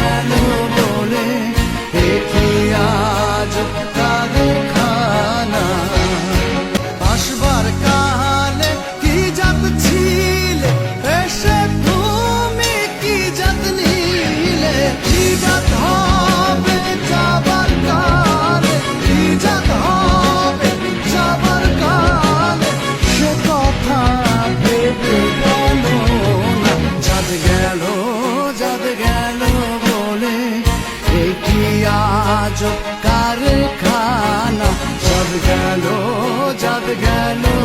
I know গুজব কারখানা। সব গেল যাব গেল।